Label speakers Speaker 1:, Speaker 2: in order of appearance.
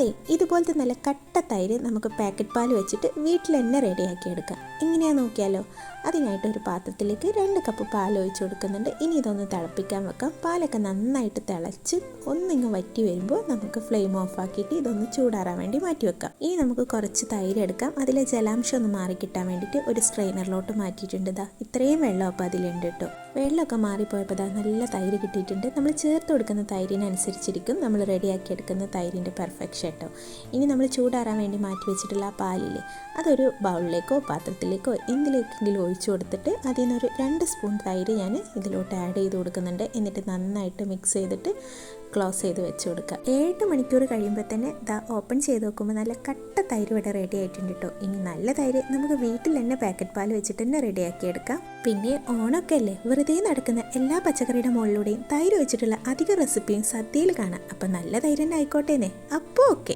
Speaker 1: അതെ ഇതുപോലത്തെ നല്ല കട്ട തൈര് നമുക്ക് പാക്കറ്റ് പാൽ വെച്ചിട്ട് വീട്ടിൽ തന്നെ റെഡിയാക്കി എടുക്കാം. ഇങ്ങനെയാ നോക്കിയാലോ? അതിനായിട്ട് ഒരു പാത്രത്തിലേക്ക് രണ്ട് കപ്പ് പാൽ ഒഴിച്ച് കൊടുക്കുന്നുണ്ട്. ഇനി ഇതൊന്ന് തിളപ്പിക്കാൻ വെക്കാം. പാലൊക്കെ നന്നായിട്ട് തിളച്ച് ഒന്നിങ്ങ് വറ്റി വരുമ്പോൾ നമുക്ക് ഫ്ലെയിം ഓഫ് ആക്കിയിട്ട് ഇതൊന്ന് ചൂടാറാൻ വേണ്ടി മാറ്റി വെക്കാം. ഇനി നമുക്ക് കുറച്ച് തൈര് എടുക്കാം. അതിലെ ജലാംശം ഒന്ന് മാറി കിട്ടാൻ വേണ്ടിയിട്ട് ഒരു സ്ട്രെയിനറിലോട്ട് മാറ്റിയിട്ടുണ്ട് ഇതാ ഇത്രയും വെള്ളം അപ്പോൾ അതിലുണ്ട് കേട്ടോ. വെള്ളമൊക്കെ മാറിപ്പോയപ്പോൾ ദാ നല്ല തൈര് കിട്ടിയിട്ടുണ്ട്. നമ്മൾ ചേർത്ത് കൊടുക്കുന്ന തൈരിനനുസരിച്ചിരിക്കും നമ്മൾ റെഡിയാക്കി എടുക്കുന്ന തൈരിന്റെ പെർഫെക്ഷൻ കേട്ടോ. ഇനി നമ്മൾ ചൂടാറാൻ വേണ്ടി മാറ്റി വെച്ചിട്ടുള്ള ആ പാലില്ലേ അതൊരു ബൗളിലേക്കോ പാത്രത്തിലേക്കോ എന്തിലേക്കെങ്കിലും ഒഴിച്ചു കൊടുത്തിട്ട് അതിൽ നിന്നൊരു രണ്ട് സ്പൂൺ തൈര് ഞാൻ ഇതിലോട്ട് ആഡ് ചെയ്ത് കൊടുക്കുന്നുണ്ട്. എന്നിട്ട് നന്നായിട്ട് മിക്സ് ചെയ്തിട്ട് ക്ലോസ് ചെയ്ത് വെച്ച് കൊടുക്കുക. ഏഴ് മണിക്കൂർ കഴിയുമ്പോൾ തന്നെ ദാ ഓപ്പൺ ചെയ്ത് നോക്കുമ്പോൾ നല്ല കട്ട തൈര് ഇവിടെ റെഡി ആയിട്ടുണ്ട് കേട്ടോ ഇനി നല്ല തൈര് നമുക്ക് വീട്ടിൽ തന്നെ പാക്കറ്റ് പാൽ വെച്ചിട്ട് തന്നെ റെഡിയാക്കി എടുക്കാം. പിന്നെ ഓണമൊക്കെ അല്ലേ? വെറുതെ നടക്കുന്ന എല്ലാ പച്ചക്കറിയുടെ മുകളിലൂടെയും തൈര് വെച്ചിട്ടുള്ള അധിക റെസിപ്പിയും സദ്യയിൽ കാണാം. അപ്പം നല്ല തൈര് തന്നെ ആയിക്കോട്ടേന്നേ. അപ്പോൾ ഓക്കെ